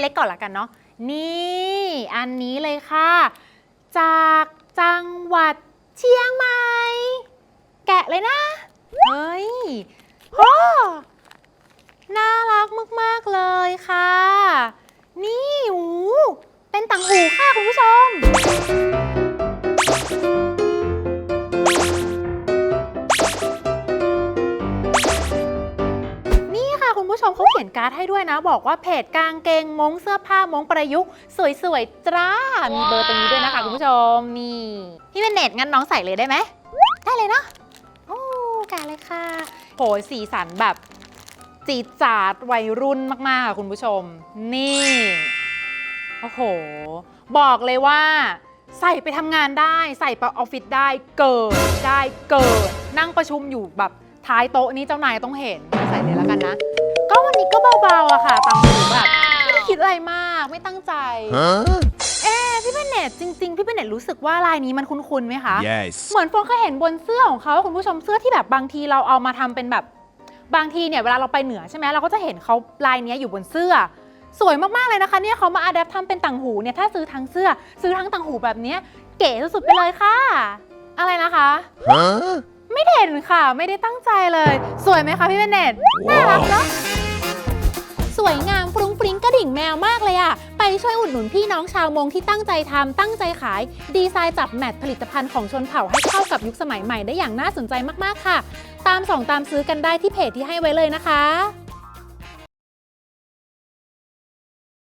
นเล็กก่อนละกันเนาะนี่อันนี้เลยค่ะ จากจังหวัดเชียงใหม่แกะเลยนะเฮ้ยโอ้น่ารักมาก ๆ เลยค่ะ นี่หูเป็นต่างหูค่ะ คุณผู้ชม การ์ดให้ด้วยนะ บอกว่าเพจกางเกงมงเสื้อผ้ามงประยุกต์สวยๆจ้า มีเบอร์ตรงนี้ด้วยนะคะคุณผู้ชมนี่พี่เป็นเน็ตงั้นน้องใส่เลยได้ไหมได้เลยเนาะโอ้กาเลยค่ะโหยสีสันแบบจีดจาดวัยรุ่นมากๆค่ะคุณผู้ชม นี่โอ้โห บอกเลยว่า ใส่ไปทำงานได้ใส่ไปออฟฟิศได้เกิดได้เกิด นั่งประชุมอยู่แบบท้ายโต๊ะนี้เจ้านายต้องเห็นใส่เลยแล้วกันนะ ก็วันนี้ก็เบาๆอะค่ะตามหูแบบไม่ได้คิดอะไรมากไม่ตั้งใจ Huh? เอ๊ะพี่เป็นเน็ตจริง ๆ พี่เป็นเน็ตรู้สึกว่าลายนี้มันคุ้นๆไหมคะ Yes. เหมือนโฟนเคยเห็นบนเสื้อของเขาคุณผู้ชมเสื้อที่แบบบางทีเราเอามาทำเป็นแบบบางทีเนี่ยเวลาเราไปเหนือใช่ไหมเราก็จะเห็นเขาลายเนี้ยอยู่บนเสื้อ สวยมากๆเลยนะคะเนี่ยเขามาอัดแอปทำเป็นต่างหูเนี่ยถ้าซื้อทั้งเสื้อ ซื้อทั้งต่างหูแบบเนี้ยเก๋สุดๆไปเลยค่ะ อะไรนะคะ Huh? ไม่เห็นค่ะ ไม่ได้ตั้งใจเลย สวยไหมคะพี่เบนเน็ตน่ารักเนาะส วยงามฟรุ้งฟริ้งกระดิ่งแมวมากเลยอะไปช่วยอุดหนุนพี่น้องชาวมงที่ตั้งใจทำตั้งใจขาย ดีไซน์จับแมทผลิตภัณฑ์ของชนเผ่าให้เข้ากับยุคสมัยใหม่ได้อย่างน่าสนใจมากๆค่ะ ตามส่องตามซื้อกันได้ที่เพจที่ให้ไว้เลยนะคะ